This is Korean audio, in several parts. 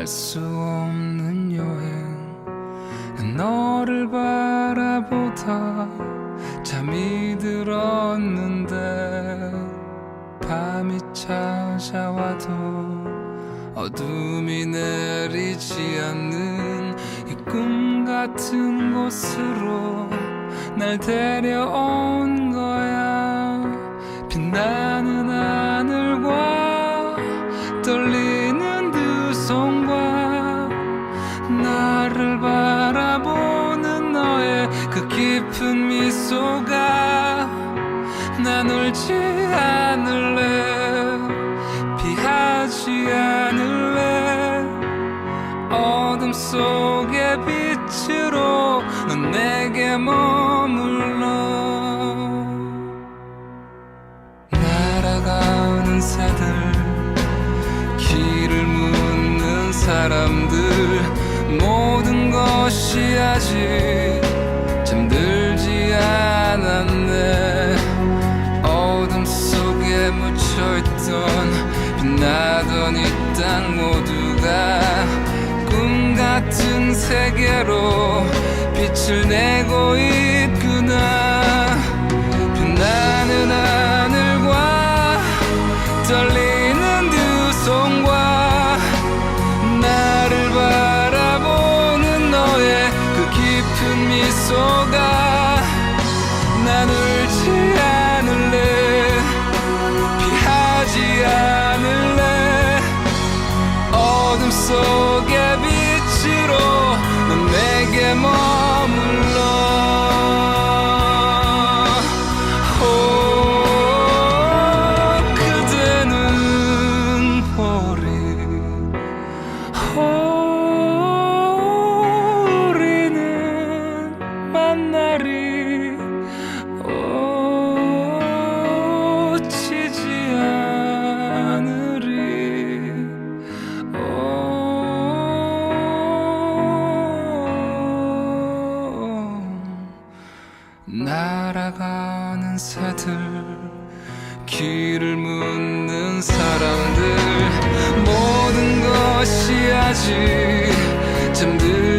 알 수 없는 여행. 너를 바라보다 잠이 들었는데 밤이 찾아와도 어둠이 내리지 않는 이 꿈 같은 곳으로 날 데려온 미소가 난 울지 않을래? 피하지 않을래? 어둠 속의 빛으로 넌 내게 머물러. 날아가는 새들 길을 묻는 사람들 모든 것이 아직 묻혀있던 빛나던 이 땅 모두가 꿈 같은 세계로 빛을 내고 있구나 내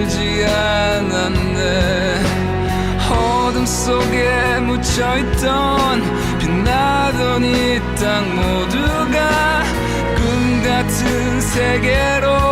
들지 않았네. 어둠 속에 묻혀있던 빛나던 이 땅 모두가 꿈 같은 세계로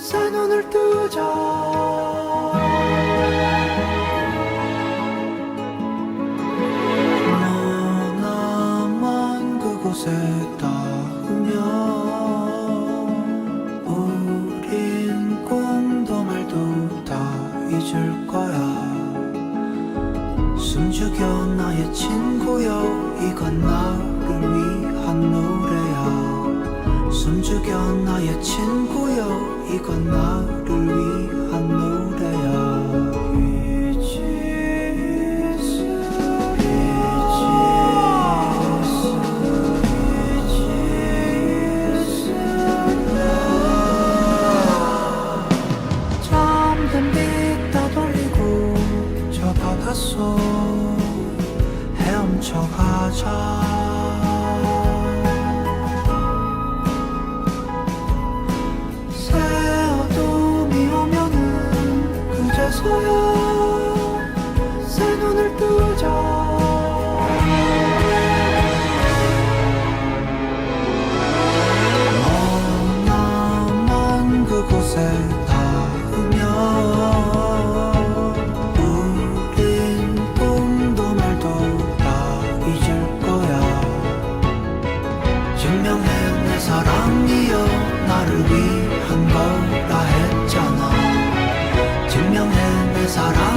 새눈을 뜨자. 너나만 그곳에 닿으면 우린 꿈도 말도 다 잊을 거야. 숨죽여 나의 친구여 이건 나. 죽여 나의 친구여. 이건 나 내 사랑이여 나를 위한 거라 했잖아. 증명해 내 사랑.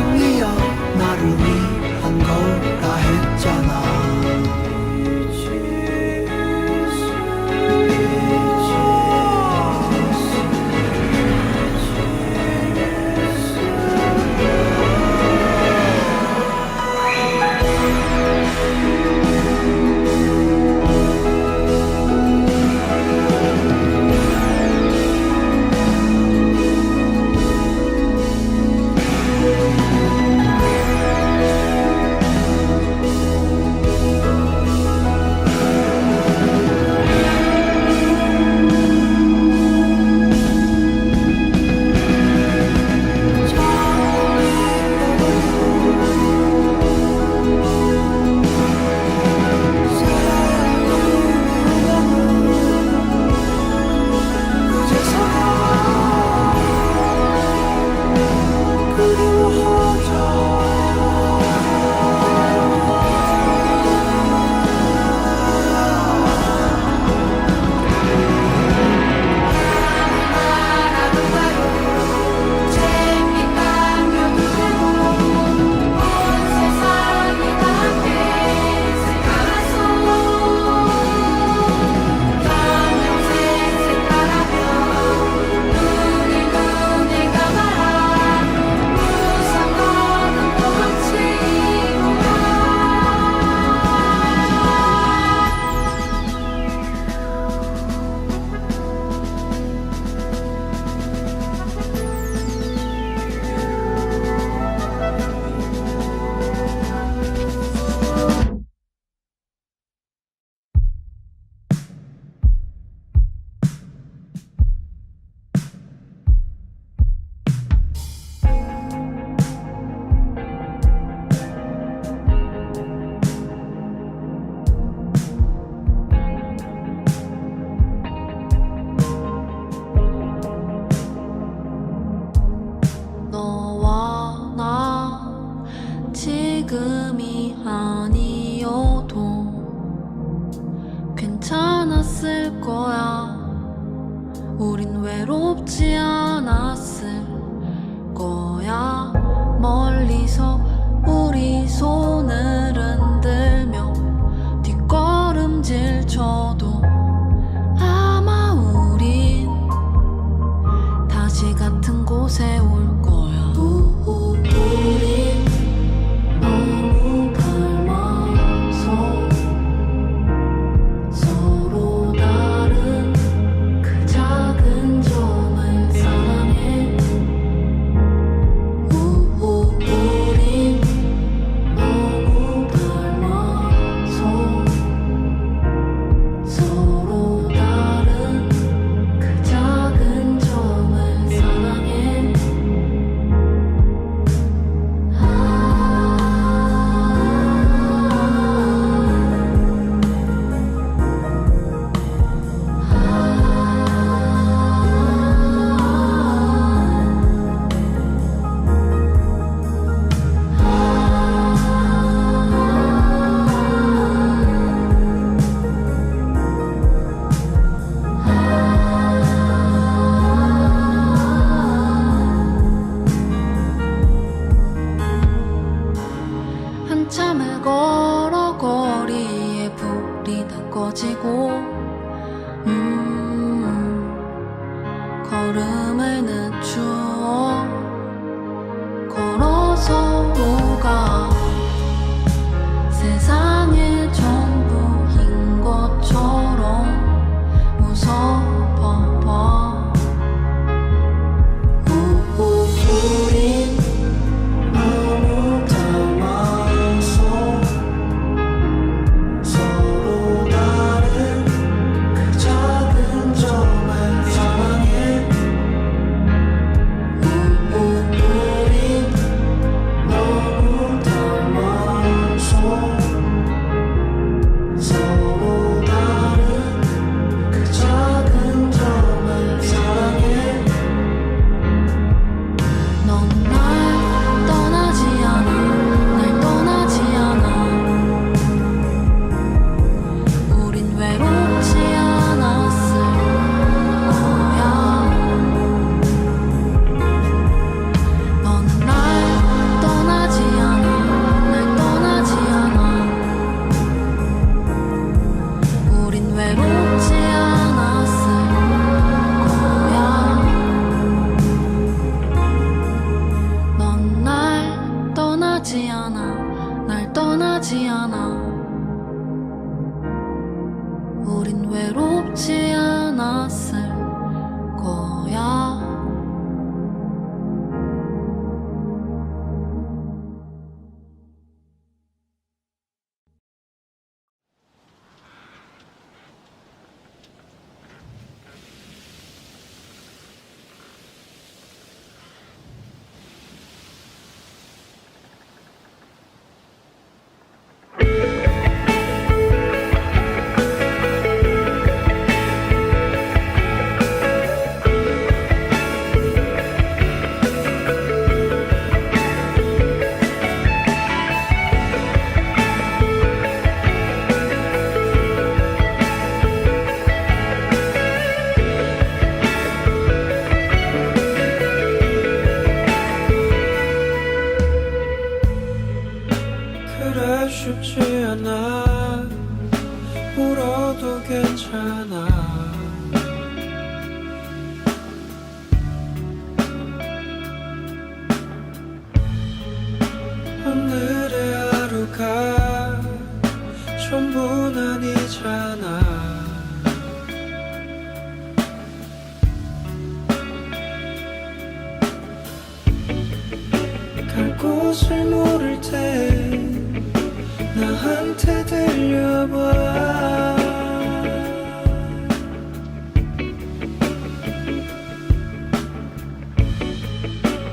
나한테 들려봐.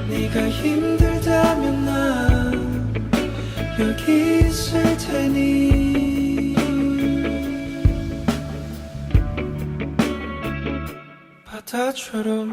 네가 힘들다면 나 여기 있을 테니. 바다처럼.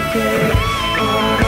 Okay. it.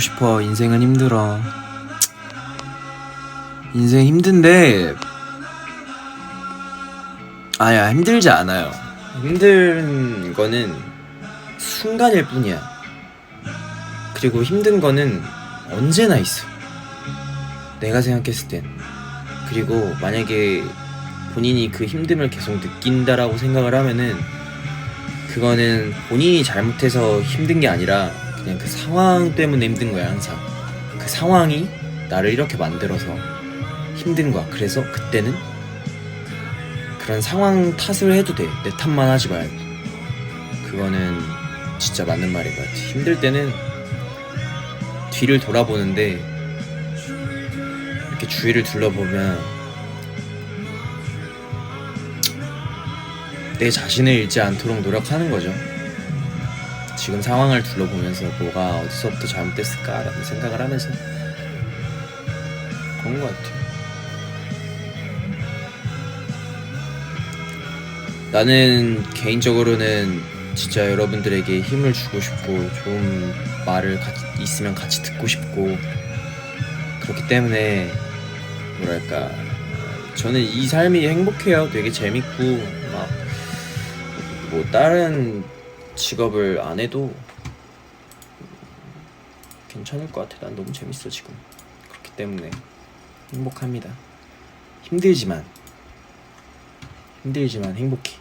싶어. 인생은 힘들어. 인생 힘든데 아야 힘들지 않아요. 힘든 거는 순간일 뿐이야. 그리고 힘든 거는 언제나 있어. 내가 생각했을 땐. 그리고 만약에 본인이 그 힘듦을 계속 느낀다라고 생각을 하면은 그거는 본인이 잘못해서 힘든 게 아니라 그냥 그 상황 때문에 힘든 거야 항상. 그 상황이 나를 이렇게 만들어서 힘든 거야. 그래서 그때는 그런 상황 탓을 해도 돼내 탓만 하지 말고. 그거는 진짜 맞는 말인 것 같아. 힘들 때는 뒤를 돌아보는데 이렇게 주위를 둘러보면 내 자신을 잃지 않도록 노력하는 거죠. 지금 상황을 둘러보면서 뭐가 어디서부터 잘못됐을까라는 생각을 하면서 그런 것 같아요. 나는 개인적으로는 진짜 여러분들에게 힘을 주고 싶고 좋은 말을 같이, 있으면 같이 듣고 싶고 그렇기 때문에 뭐랄까 저는 이 삶이 행복해요. 되게 재밌고 막 뭐 다른 직업을 안 해도 괜찮을 것 같아. 난 너무 재밌어 지금. 그렇기 때문에 행복합니다. 힘들지만 힘들지만 행복해.